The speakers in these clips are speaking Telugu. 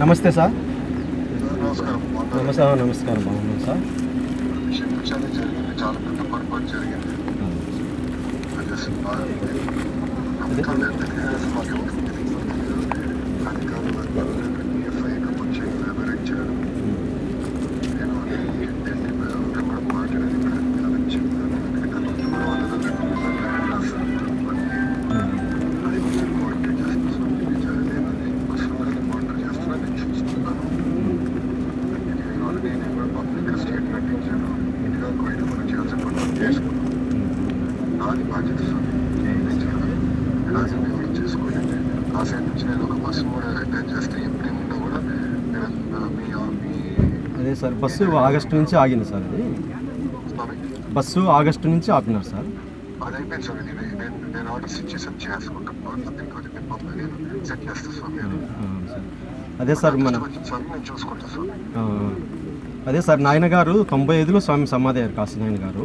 నమస్తే సార్ నమస్కారం నమస్తే నమస్కారం బాగున్నాం సార్ క్షమించాలి జరిగింది ఆ సైడ్ నుంచి నేను ఒక బస్సు కూడా అటెండ్ చేస్తే ఎప్పుడేమున్నా కూడా నేను మీ మీ అదే సార్ బస్సు ఆగస్టు నుంచి ఆగింది సార్ అది బస్సు ఆగస్టు నుంచి ఆపినారు సార్. అది అయిపోయింది స్వామి నేను నేను నేను ఆర్డర్స్ ఇచ్చేసాను చేసుకుంటాను నథింగ్ అది నేను పంప నేను. సెట్ చేస్తాను స్వామి సార్. అదే సార్ మన వచ్చిన స్వామి నేను చూసుకుంటాను స్వామి ఆ, అదే సార్ నాయన గారు తొంభై ఐదులో స్వామి సమాధి అయ్యారు కాశీ నాయన గారు.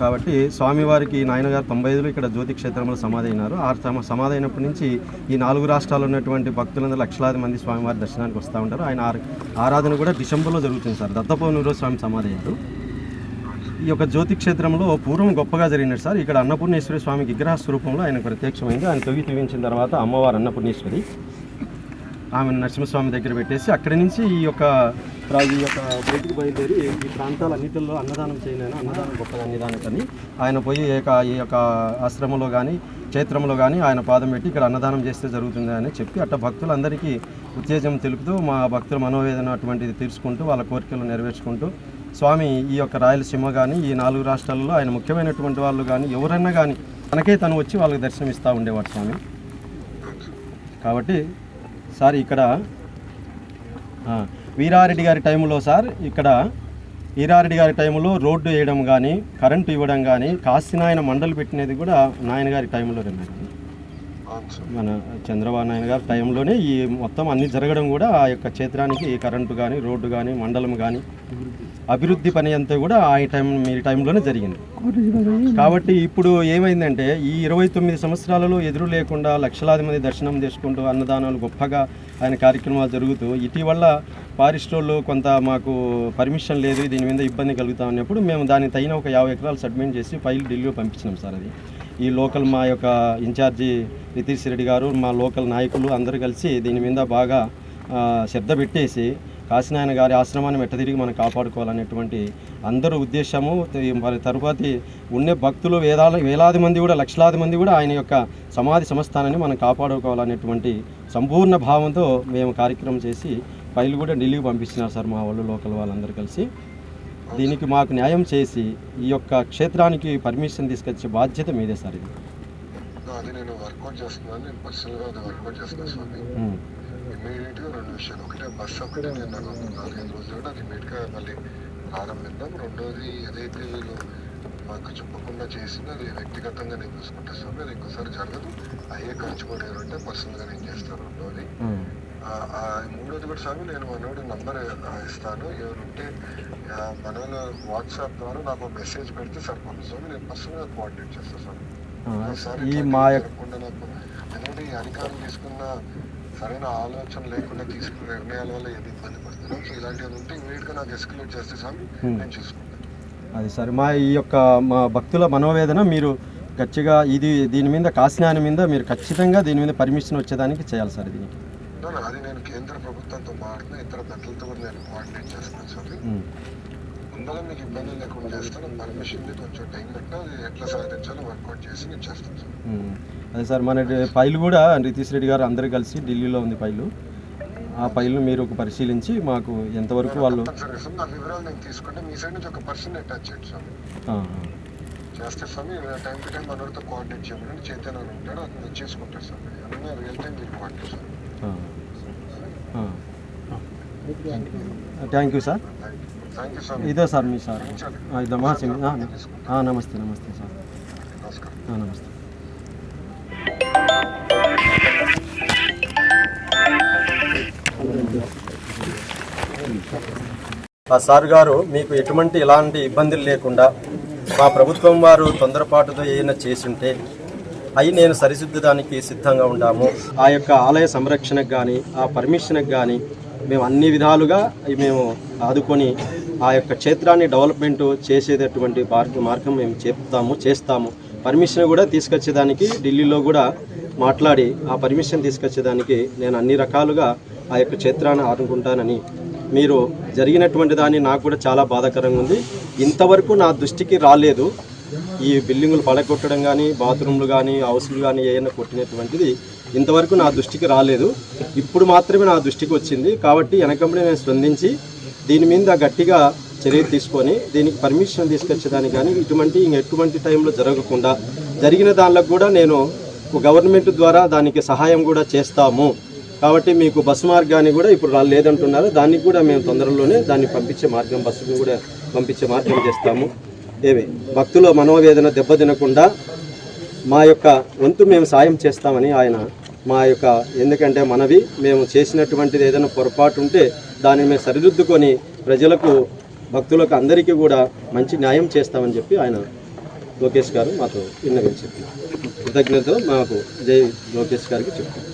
కాబట్టి స్వామివారికి నాయనగారు తొంభై ఐదులో ఇక్కడ జ్యోతి క్షేత్రంలో సమాధైనారు ఆ సమ సమాధి అయినప్పటి నుంచి ఈ నాలుగు రాష్ట్రాల్లో ఉన్నటువంటి భక్తులందరూ లక్షలాది మంది స్వామివారి దర్శనానికి వస్తూ ఉంటారు. ఆయన ఆరాధన కూడా డిసెంబర్లో జరుగుతుంది సార్. దత్తపౌర్ణమిలో స్వామి సమాధి అయ్యారు. ఈ యొక్క జ్యోతి క్షేత్రంలో పూర్వం గొప్పగా జరిగినది సార్. ఇక్కడ అన్నపూర్ణేశ్వరి స్వామి విగ్రహ స్వరూపంలో ఆయన ప్రత్యక్షమైంది. ఆయన తొగి తవ్వించిన తర్వాత అమ్మవారు అన్నపూర్ణేశ్వరి. ఆమె నరసింహస్వామి దగ్గర పెట్టేసి అక్కడి నుంచి ఈ యొక్క ఈ యొక్క బయటికి బయలుదేరి ఈ ప్రాంతాలన్నిటిలో అన్నదానం చేయలేను. అన్నదానం గొప్ప అన్నదానికని ఆయన పోయి ఈ యొక్క ఈ యొక్క ఆశ్రమంలో కానీ క్షేత్రంలో కానీ ఆయన పాదం పెట్టి ఇక్కడ అన్నదానం చేస్తే జరుగుతుంది అని చెప్పి అట్ట భక్తులందరికీ ఉత్తేజం తెలుపుతూ మా భక్తుల మనోవేదన అటువంటిది తీర్చుకుంటూ వాళ్ళ కోరికలు నెరవేర్చుకుంటూ స్వామి ఈ యొక్క రాయలసీమ కానీ ఈ నాలుగు రాష్ట్రాలలో ఆయన ముఖ్యమైనటువంటి వాళ్ళు కానీ ఎవరైనా కానీ తనకే తను వచ్చి వాళ్ళకి దర్శనం ఇస్తూ ఉండేవాడు స్వామి. కాబట్టి సార్ ఇక్కడ వీరారెడ్డి గారి టైంలో సార్ ఇక్కడ వీరారెడ్డి గారి టైంలో రోడ్డు వేయడం కానీ కరెంటు ఇవ్వడం కానీ కాశీనాయన మండలి పెట్టినది కూడా నాయన గారి టైంలో మేడం మన చంద్రబాబు నాయుడు గారి టైంలోనే ఈ మొత్తం అన్ని జరగడం కూడా ఆ యొక్క క్షేత్రానికి కరెంటు కానీ రోడ్డు కానీ మండలం కానీ అభివృద్ధి పని అంతా కూడా ఆ టైం మీ టైంలోనే జరిగింది. కాబట్టి ఇప్పుడు ఏమైందంటే ఈ ఇరవై తొమ్మిది సంవత్సరాలలో ఎదురు లేకుండా లక్షలాది మంది దర్శనం చేసుకుంటూ అన్నదానాలు గొప్పగా ఆయన కార్యక్రమాలు జరుగుతూ ఇటీవల ఫారెస్ట్ కొంత మాకు పర్మిషన్ లేదు దీని మీద ఇబ్బంది కలుగుతా ఉన్నప్పుడు మేము దానికి తగిన ఒక యాభై ఎకరాలు సబ్మిట్ చేసి ఫైల్ ఢిల్లీలో పంపించినాం సార్ అది. ఈ లోకల్ మా యొక్క ఇన్ఛార్జి నితీష్ రెడ్డి గారు మా లోకల్ నాయకులు అందరూ కలిసి దీని మీద బాగా శ్రద్ధ పెట్టేసి కాశీనాయన గారి ఆశ్రమాన్ని మెట్ట తిరిగి మనం కాపాడుకోవాలనేటువంటి అందరూ ఉద్దేశము. మరి తరువాతి ఉండే భక్తులు వేలాల వేలాది మంది కూడా లక్షలాది మంది కూడా ఆయన యొక్క సమాధి సంస్థానాన్ని మనం కాపాడుకోవాలనేటువంటి సంపూర్ణ భావంతో మేము కార్యక్రమం చేసి ఫైల్ కూడా ఢిల్లీకి పంపిస్తున్నారు సార్ మా వాళ్ళు లోకల్ వాళ్ళందరూ కలిసి. దీనికి మాకు న్యాయం చేసి ఈ యొక్క క్షేత్రానికి పర్మిషన్ తీసుకొచ్చే బాధ్యత మీదే సార్ ఇది. అది నేను వర్కౌట్ చేస్తున్నాను నేను పర్సనల్గా అది వర్కౌట్ చేస్తున్నాను స్వామి. ఇమీడియట్గా రెండు విషయాలు ఒకటే బస్సు ఒకటే నేను నాకు నాలుగైదు రోజులు కూడా అది ఇమీడియట్గా మళ్ళీ ప్రారంభిద్దాం రెండోది ఏదైతే వీళ్ళు మాకు చెప్పకుండా చేసిందో అది వ్యక్తిగతంగా నేను చూసుకుంటాను స్వామి అది ఇంకోసారి జరగదు. అయ్యే ఖర్చు కూడా ఏమంటే పర్సనల్గా నేను చేస్తాను రెండోది. మూడోది కూడా స్వామి నేను మనోడి నంబర్ ఇస్తాను. ఎవరుంటే మనోళ్ళు వాట్సాప్ ద్వారా నాకు మెసేజ్ పెడితే సరిపోతుంది స్వామి నేను పర్సనల్గా కోఆర్డినేట్ చేస్తాను స్వామి ఒకసారి నాకు ఎందుకంటే ఈ అధికారులు తీసుకున్న సరైన ఆలోచన లేకుండా తీసుకున్న నిర్ణయాల వల్ల ఏది ఇబ్బంది పడుతున్నాం సో ఇలాంటివి ఉంటే ఇమీడియట్గా నాకు ఎస్కలేట్ చేస్తే Hmm. నేను చూసుకుంటాను. అది సార్. మా ఈ యొక్క మా భక్తుల మనోవేదన మీరు గట్టిగా ఇది దీని మీద కాశీనాయన మీద మీరు ఖచ్చితంగా దీని మీద పర్మిషన్ వచ్చేదానికి చేయాలి సార్ దీనికి అది నేను కేంద్ర ప్రభుత్వంతో మాట్లాడిన ఇతర పెద్దలతో కూడా నేను కోఆర్డినేట్ చేస్తాను స్వామి. ముందుగా మీకు ఇబ్బంది లేకుండా చేస్తాను. పర్మిషన్ కొంచెం టైం పెట్టినా అది ఎట్లా సాధించాలో వర్కౌట్ చేసి నేను చేస్తాను. సార్. అదే సార్ మన ఫైల్ కూడా నితీష్ రెడ్డి గారు అందరూ కలిసి ఢిల్లీలో ఉంది ఫైలు. ఆ ఫైల్ను మీరు ఒక పరిశీలించి మాకు ఎంతవరకు వాళ్ళు సార్ నా వివరాలు నేను తీసుకుంటే మీ సైడ్ నుంచి ఒక పర్సన్ అటాచ్ చేయండి స్వామి ఆ, చేస్తే స్వామి టైం టు టైం మనతో కోఆర్డినేట్ చేయమని చైతన్య అని ఉంటాడు అతను చేసుకుంటాడు స్వామి అన్నీ రియల్ టైం మీరు coordinate Swamy thank you sir ఇదో సార్ మీ సార్. ఇదో నమస్తే నమస్తే సార్. నమస్తే. ఆ సార్ గారు మీకు ఎటువంటి ఎలాంటి ఇబ్బందులు లేకుండా మా ప్రభుత్వం వారు తొందరపాటుతో ఏమైనా చేసుంటే అవి నేను సరిదిద్దడానికి సిద్ధంగా ఉన్నాము ఆ యొక్క ఆలయ సంరక్షణకు కానీ ఆ పర్మిషన్కి కానీ మేము అన్ని విధాలుగా మేము ఆదుకొని ఆ యొక్క క్షేత్రాన్ని డెవలప్మెంట్ చేసేటటువంటి మార్గం మార్గం మేము చెప్తాము చేస్తాము. పర్మిషన్ కూడా తీసుకొచ్చేదానికి ఢిల్లీలో కూడా మాట్లాడి ఆ పర్మిషన్ తీసుకొచ్చేదానికి నేను అన్ని రకాలుగా ఆ యొక్క క్షేత్రాన్ని ఆదుకుంటానని. మీరు జరిగినటువంటి దాన్ని నాకు కూడా చాలా బాధాకరంగా ఉంది. ఇంతవరకు నా దృష్టికి రాలేదు. ఈ బిల్డింగులు పడగొట్టడం కానీ బాత్రూమ్లు కానీ హౌస్లు కానీ ఏమైనా కొట్టినటువంటిది ఇంతవరకు నా దృష్టికి రాలేదు. ఇప్పుడు మాత్రమే నా దృష్టికి వచ్చింది. కాబట్టి వెనకంబడి నేను స్పందించి దీని మీద గట్టిగా చర్య తీసుకొని దీనికి పర్మిషన్ తీసుకొచ్చేదానికి కానీ ఇటువంటి ఇంక ఎటువంటి టైంలో జరగకుండా జరిగిన దానిలో కూడా నేను గవర్నమెంట్ ద్వారా దానికి సహాయం కూడా చేస్తాము. కాబట్టి మీకు బస్సు మార్గాన్ని కూడా ఇప్పుడు లేదంటున్నారు. దానికి కూడా మేము తొందరలోనే దాన్ని పంపించే మార్గం బస్సును కూడా పంపించే మార్గం చేస్తాము. ఏమి భక్తుల మనోవేదన దెబ్బతినకుండా మా యొక్క వంతు మేము సాయం చేస్తామని ఆయన మా యొక్క ఎందుకంటే మనవి మేము చేసినటువంటిది ఏదైనా పొరపాటు ఉంటే దాన్ని మేము సరిదిద్దుకొని ప్రజలకు భక్తులకు అందరికీ కూడా మంచి న్యాయం చేస్తామని చెప్పి ఆయన లోకేష్ గారు మాతో విన్నవించారు. కృతజ్ఞతలు మాకు. జై లోకేష్ గారికి చెప్తాం